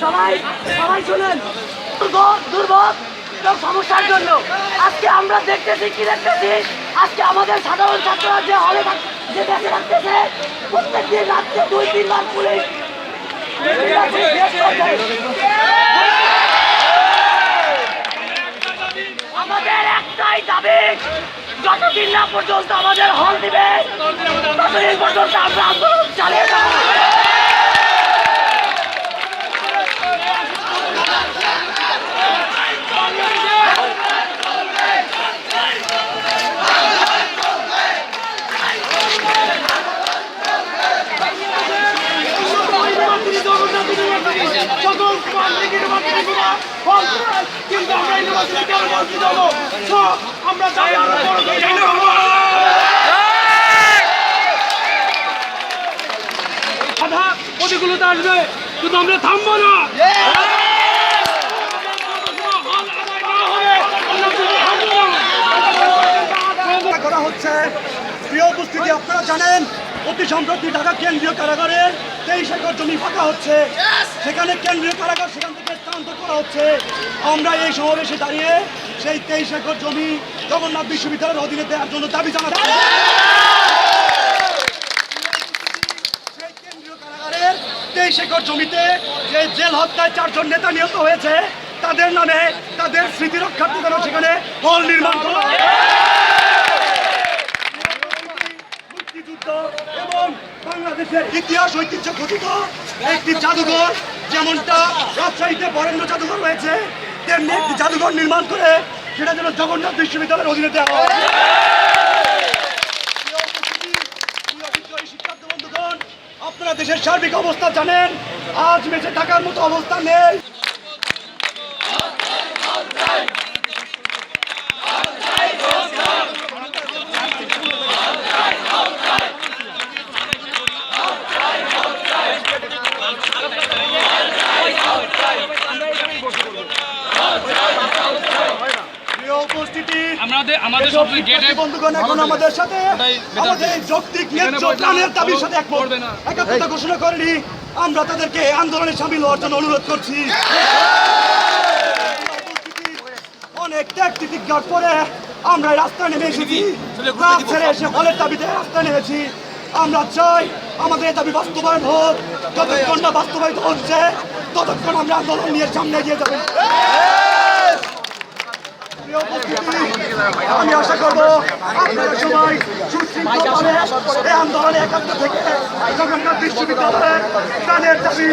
শুনেন। দুর্ভোগ দুর্ভোগ সমস্যার জন্য। আজকে আমরা দেখতেছি, কি দেখতেছি? আজকে আমাদের সাধারণ ছাত্ররা যে হলে যে দেশে থাকতেছে প্রত্যেক দিন রাত্রে দুই, তিনবার পুলিশ আমাদের একটাই দাবি, যতদিন না পর্যন্ত আমাদের হল দিবে, ততদিন পর্যন্ত আমরা আন্দোলন চালিয়ে যাব। কিন্তু আমরা ইউনিভার্সিটি আমরা চাই আরও বাধা প্রতিকূলতা আসবে কিন্তু আমরা থামবো না হল আদায় না হবে আমরা কিন্তু থামবো না। করা হচ্ছে প্রিয় উপস্থিতি আপনারা জানেন, অতি সম্প্রতি ঢাকা কেন্দ্রীয় কারাগারের তেইশ একর জমি ফাঁকা হচ্ছে। সেখানে কেন্দ্রীয় কারাগার সেখান থেকে স্থানান্তর করা হচ্ছে। আমরা এই সমাবেশে দাঁড়িয়ে সেই তেইশ একর জমি জগন্নাথ বিশ্ববিদ্যালয়ের অধীনে দেওয়ার জন্য দাবি জানাচ্ছি। তেইশ একর জমিতে যে জেল হত্যায় চারজন নেতা নিহত হয়েছে, তাদের নামে তাদের স্মৃতি রক্ষার্থে যেন সেখানে হল নির্মাণ করা ইতিহাস ঐতিহ্য খচিত একটি জাদুঘর, যেমনটা রাজশাহীতে বরেন্দ্র জাদুঘর রয়েছে, তেমনি একটি জাদুঘর নির্মাণ করে সেটা যেন জগন্নাথ বিশ্ববিদ্যালয়ের অধীনে দেওয়া হয়। আপনারা দেশের সার্বিক অবস্থা জানেন, আজ বেঁচে থাকার মতো অবস্থা নেই প্রিয় উপস্থিতি আমাদের আমাদের সবচেয়ে গেটে বন্ধুগণ এখন আমাদের সাথে আমাদের যৌক্তিক ন্যায্য প্রাণের দাবির সাথে একমত। একাত্মতা ঘোষণা করেনি। আমরা তাদেরকে আন্দোলনে সামিল হওয়ার জন্য অনুরোধ করছি। অনেক ত্যাগ তিতিজ্ঞার পরে আমরা রাস্তায় নেমে এসেছি। রাত ছেড়ে এসে হলের দাবিতে রাস্তায় নেমেছি। আমরা চাই আমাদের দাবি বাস্তবায়ন হোক। যতক্ষণ না বাস্তবায়িত হচ্ছে ততক্ষণ আমরা আন্দোলন নিয়ে সামনে এগিয়ে যাবেন প্রিয় উপস্থিতি, আমি আশা করব আপনারা সবাই সুশৃঙ্খলভাবে এই আন্দোলনে একান্ত থেকে বিশ্ববিদ্যালয়ের প্রাণের দাবি